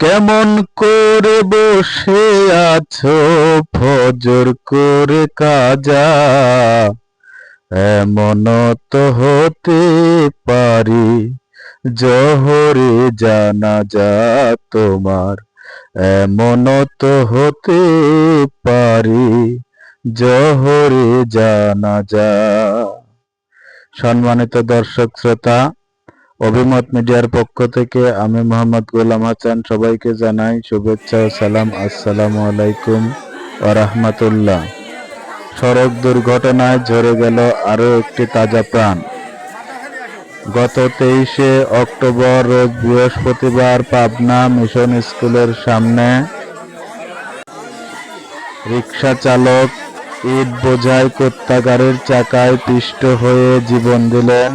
কেমন করে বসে আছো? ফজর করে কাজা। এমন তো হতে পারি, জহরে জানা যা তোমার। এমন তো হতে পারি, জহরে জানা যা সম্মানিত দর্শক, শ্রোতা অভিমত মিডিয়ার পক্ষ থেকে আমি মোহাম্মদ গোলাম হাসান সবাইকে জানাই শুভেচ্ছা ও সালাম। আসসালামু আলাইকুম ও রাহমাতুল্লাহ। সড়ক দুর্ঘটনায় ঝরে গেল আরও একটি তাজা প্রাণ। গত তেইশে অক্টোবর রোজ বৃহস্পতিবার পাবনা মিশন স্কুলের সামনে রিক্সা চালক ইট বোঝাই কোত্তাগারের চাকায় পিষ্ট হয়ে জীবন দিলেন।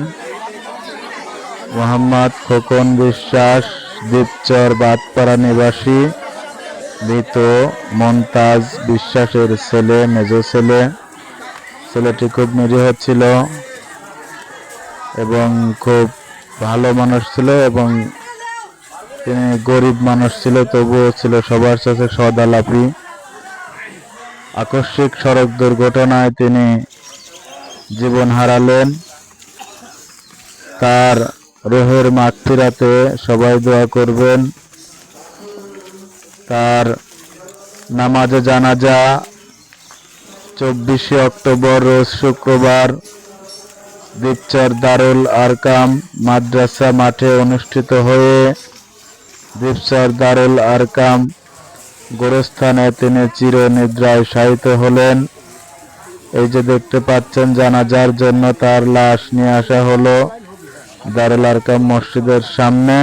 মোহাম্মদ খোকন বিশ্বাস দ্বীপচর বাদপাড়া নিবাসী, মৃত মন্তাজ বিশ্বাসের ছেলে, মেজ ছেলে। ছেলেটি খুব নিরীহ ছিল এবং খুব ভালো মানুষ ছিল এবং তিনি গরিব মানুষ ছিল, তবুও ছিল সবার সাথে সদালাপি। আকস্মিক সড়ক দুর্ঘটনায় তিনি জীবন হারালেন। তার রোহের মাগফিরাতে সবাই দোয়া করবেন। তার নামাজে জানাজা চব্বিশে অক্টোবর, রোজ শুক্রবার দীপচর দারুল আরকাম মাদ্রাসা মাঠে অনুষ্ঠিত হয়ে দীপচর দারুল আরকাম গোরস্থানে তিনি চির নিদ্রায় শায়িত হলেন। এই যে দেখতে পাচ্ছেন, জানাজার জন্য তার লাশ নিয়ে আসা হলো। দারুল আরকাম মসজিদের সামনে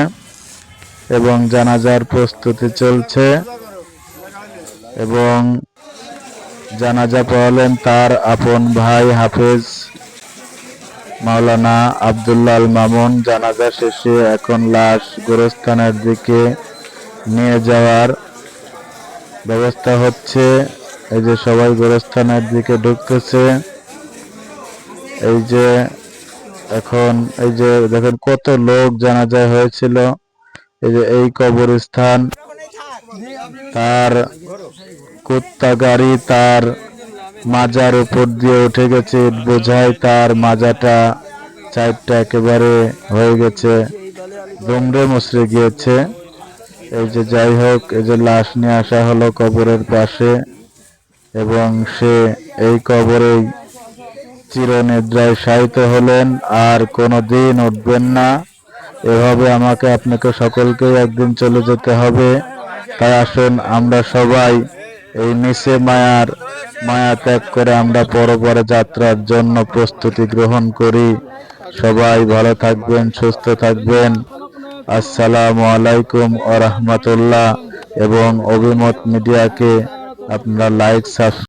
এবং জানাজার প্রস্তুতি চলছে এবং জানাজা পড়ালেন তার আপন ভাই হাফেজ মাওলানা আবদুল্লাহ মামুন। জানাজা শেষে এখন লাশ গোরস্থানের দিকে নিয়ে যাওয়ার ব্যবস্থা হচ্ছে। এই যে সবাই গোরস্থানের দিকে ঢুকতেছে। এই যে এখন এই যে দেখেন কত লোক জানাজায় হয়েছিল, এই যে এই কবরস্থান, তার কুত্তা গাড়ি তার মাজার উপর দিয়ে উঠে গেছে, বোঝায় তার মাজাটা চারটা একেবারে হয়ে গেছে, দুমড়ে মুচড়ে গিয়েছে। এই যে যাই হোক, এই যে লাশ নিয়ে আসা হলো কবরের পাশে, এবং সে এই কবরেই চিরনিদ্রায় শায়িত হলেন, আর কোনো দিন উঠবেন না। এভাবে আমাকে, আপনাকে সকলকেই একদিন চলে যেতে হবে। তাই আসুন, আমরা সবাই এই নিচে মায়ার, মায়া ত্যাগ করে আমরা পর পরপরে যাত্রার জন্য প্রস্তুতি গ্রহণ করি। সবাই ভালো থাকবেন, সুস্থ থাকবেন। আসসালামু আলাইকুম ও রহমতুল্লাহ। এবং অভিমত মিডিয়াকে আপনারা লাইক, সাবস্ক্রাইব